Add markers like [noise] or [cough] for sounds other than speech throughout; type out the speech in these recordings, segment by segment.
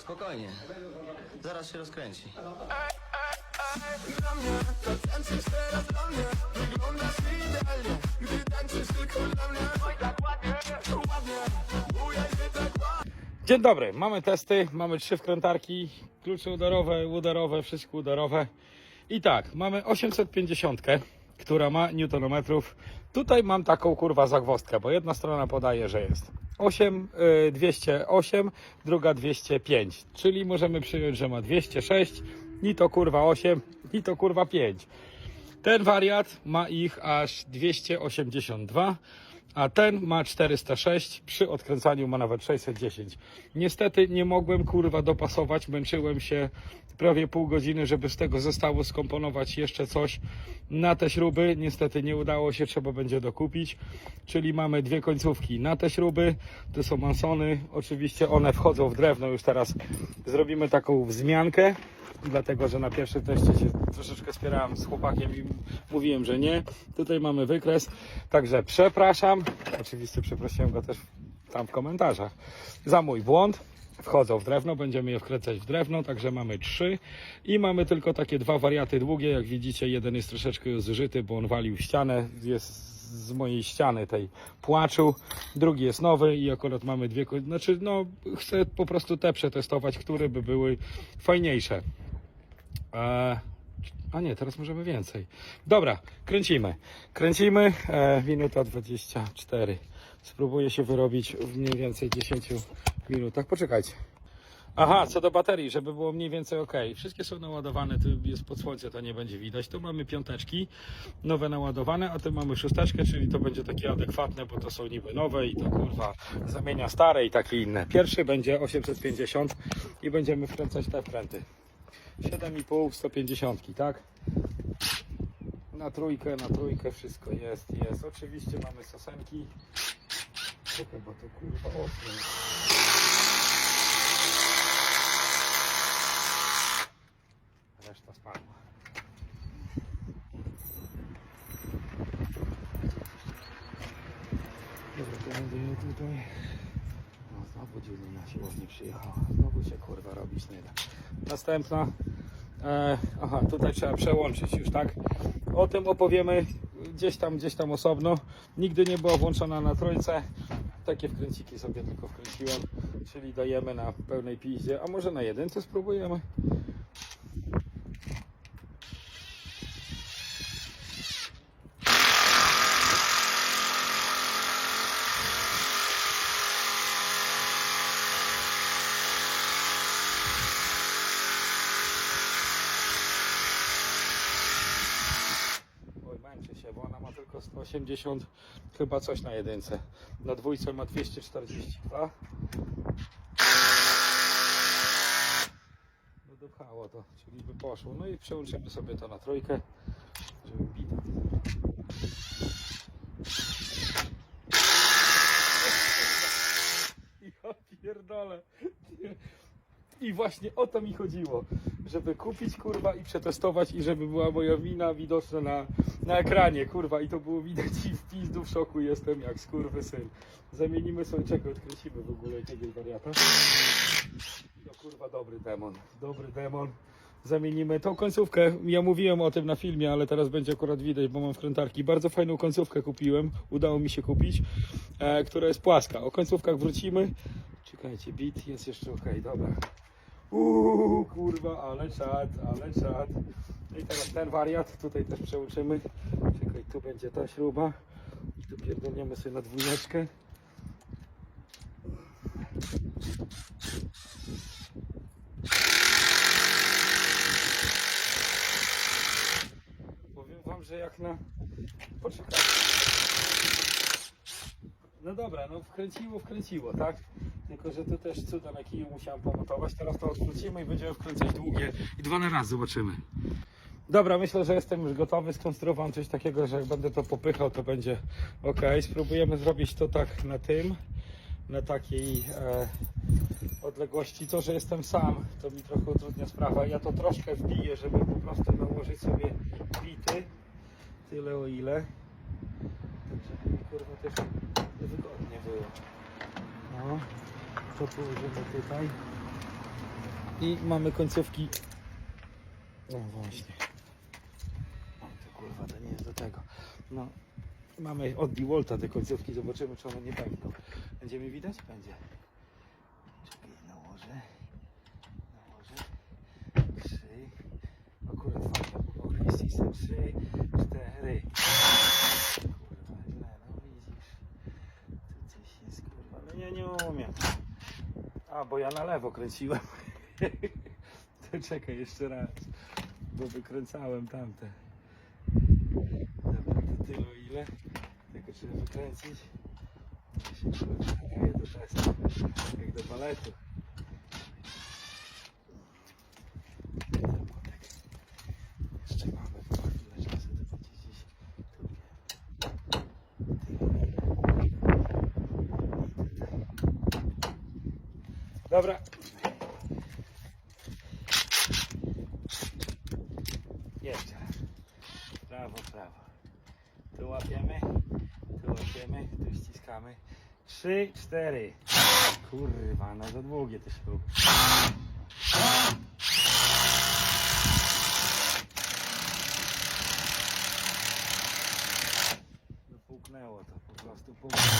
Spokojnie. Zaraz się rozkręci. Dla mnie to tańczysz teraz dla mnie Wyglądasz idealnie Gdy tańczysz tylko dla mnie Dzień dobry, mamy testy, mamy trzy wkrętarki, klucze udarowe, udarowe, wszystko udarowe. I tak, mamy 850, która ma newtonometrów. Tutaj mam taką kurwa zagwozdkę, bo jedna strona podaje, że jest 8, y, 208, druga 205, czyli możemy przyjąć, że ma 206, ni to kurwa 8, ni to kurwa 5. Ten wariat ma ich aż 282, a ten ma 406, przy odkręcaniu ma nawet 610. Niestety nie mogłem kurwa dopasować, męczyłem się prawie pół godziny, żeby z tego zostało skomponować jeszcze coś na te śruby. Niestety nie udało się, trzeba będzie dokupić. Czyli mamy dwie końcówki na te śruby, to są mansony, oczywiście one wchodzą w drewno, już teraz zrobimy taką wzmiankę dlatego że na pierwszym teście się troszeczkę spierałem z chłopakiem i mówiłem, że nie. Tutaj mamy wykres, także przepraszam. Oczywiście przeprosiłem go też tam w komentarzach za mój błąd. Wchodzą w drewno, będziemy je wkręcać w drewno, także mamy trzy i mamy tylko takie dwa wariaty długie. Jak widzicie, jeden jest troszeczkę już zużyty, bo on walił ścianę, jest z mojej ściany tej płaczu. Drugi jest nowy i akurat mamy dwie, znaczy no chcę po prostu te przetestować, które by były fajniejsze. E, a nie, teraz możemy więcej. Dobra, kręcimy. Kręcimy. E, minuta 24. Spróbuję się wyrobić w mniej więcej 10 minutach. Poczekajcie. Aha, co do baterii, żeby było mniej więcej ok. Wszystkie są naładowane, tu jest pod słońce, to nie będzie widać. Tu mamy piąteczki, nowe naładowane, a tu mamy szósteczkę, czyli to będzie takie adekwatne, bo to są niby nowe i to kurwa zamienia stare i takie inne. Pierwszy będzie 850 i będziemy wkręcać te wkręty. 7,5, 150, tak? Na trójkę, na trójkę wszystko jest, jest. Oczywiście mamy sosenki. Czekaj, bo to kurwa ostre. Reszta spadła. Dobra, to będę je tutaj. No znowu dziwnie na siłownię przyjechała. Znowu się kurwa robić nie da. Następna. E, aha, tutaj trzeba przełączyć już, tak? O tym opowiemy gdzieś tam, gdzieś tam osobno. Nigdy nie była włączona na trójce. Takie wkręciki sobie tylko wkręciłem. Czyli dajemy na pełnej piździe. A może na jedynce spróbujemy? 80 chyba coś na jedynce. Na dwójce ma 242. No dopchało to, czyli by poszło. No i przełączymy sobie to na trójkę, żeby bita. Ja pierdolę. I właśnie o to mi chodziło, żeby kupić kurwa i przetestować i żeby była moja wina widoczna na na ekranie, kurwa i to było widać i w pizdu w szoku jestem jak skurwy syn. Zamienimy sobie czego odkręcimy w ogóle jakiegoś wariata. No kurwa dobry demon, dobry demon. Zamienimy tą końcówkę. Ja mówiłem o tym na filmie, ale teraz będzie akurat widać, bo mam wkrętarki. Bardzo fajną końcówkę kupiłem. Udało mi się kupić, e, która jest płaska. O końcówkach wrócimy. Czekajcie, bit jest jeszcze ok, dobra. Uuu, kurwa, ale czad, ale czad. No I teraz ten wariat, tutaj też przełączymy. Czekaj, tu będzie ta śruba. I tu pierdolniemy sobie na dwójeczkę. Powiem wam, że jak na... Poczekaj. No dobra, no wkręciło, wkręciło, tak? Tylko, że tu też cuda na kiju musiałem pomontować. Teraz to odwrócimy i będziemy wkręcać długie i dwa na raz zobaczymy. Dobra, myślę, że jestem już gotowy. Skonstruowałem coś takiego, że jak będę to popychał, to będzie ok. Spróbujemy zrobić to tak na tym, na takiej e, odległości. To, że jestem sam, to mi trochę utrudnia sprawę. Ja to troszkę wbiję, żeby po prostu nałożyć sobie bity. Tyle o ile. Tak, żeby mi kurwa też wygodnie było. No, to położymy tutaj. I mamy końcówki. No właśnie. O, to kurwa, to nie jest do tego. No, mamy od DeWalta te końcówki, zobaczymy czy one nie pękną. Będzie mi widać? Będzie. Czekaj, nałożę. Nałożę. Trzy. Akurat fajnie, bo system. Trzy, cztery. Kurwa, źle, no widzisz. Tu coś jest, kurwa. No ja nie umiem. A, bo ja na lewo kręciłem. [laughs] to czekaj jeszcze raz. Bo wykręcałem tamte. Ile. Tylko trzeba wykręcić. Się daję do testu. Jak do baletu. Jeszcze mamy czasu. Dobra. Jeszcze raz. Prawo, prawo. Tu łapiemy, tu łapiemy, tu ściskamy. Trzy, cztery. Kurwa, no za długie te śruby. No połknęło to, po prostu połknęło.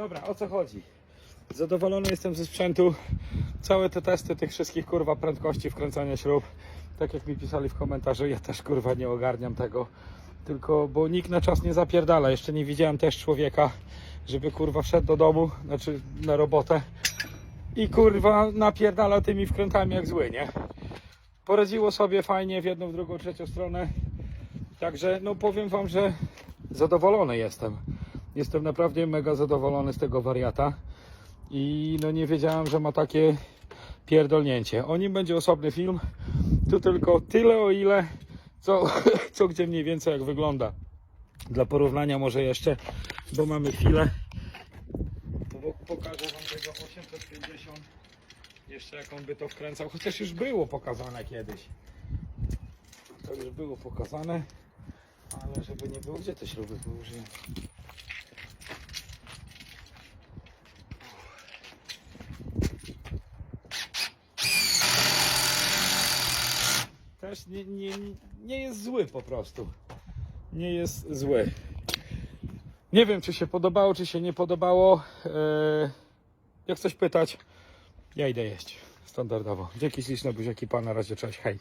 Dobra, o co chodzi? Zadowolony jestem ze sprzętu. Całe te testy tych wszystkich kurwa prędkości wkręcania śrub. Tak jak mi pisali w komentarzu, ja też kurwa nie ogarniam tego. Tylko, bo nikt na czas nie zapierdala. Jeszcze nie widziałem też człowieka, żeby kurwa wszedł do domu, znaczy na robotę i kurwa napierdala tymi wkrętami jak zły, nie? Poradziło sobie fajnie w jedną, w drugą, trzecią stronę. Także no powiem wam, że zadowolony jestem. Jestem naprawdę mega zadowolony z tego wariata. I no nie wiedziałem, że ma takie pierdolnięcie. O nim będzie osobny film. Tu tylko tyle o ile, co, [laughs] co gdzie mniej więcej jak wygląda. Dla porównania może jeszcze, bo mamy chwilę. Pokażę wam tego 850. Jeszcze jak on by to wkręcał, chociaż już było pokazane kiedyś. To już było pokazane, ale żeby nie było, gdzie te śruby? Też nie, nie, nie jest zły po prostu. Nie jest zły. Nie wiem, czy się podobało, czy się nie podobało. Eee, jak coś pytać, ja idę jeść. Standardowo. Dzięki śliczne buziaki, pana razie, cześć, hej.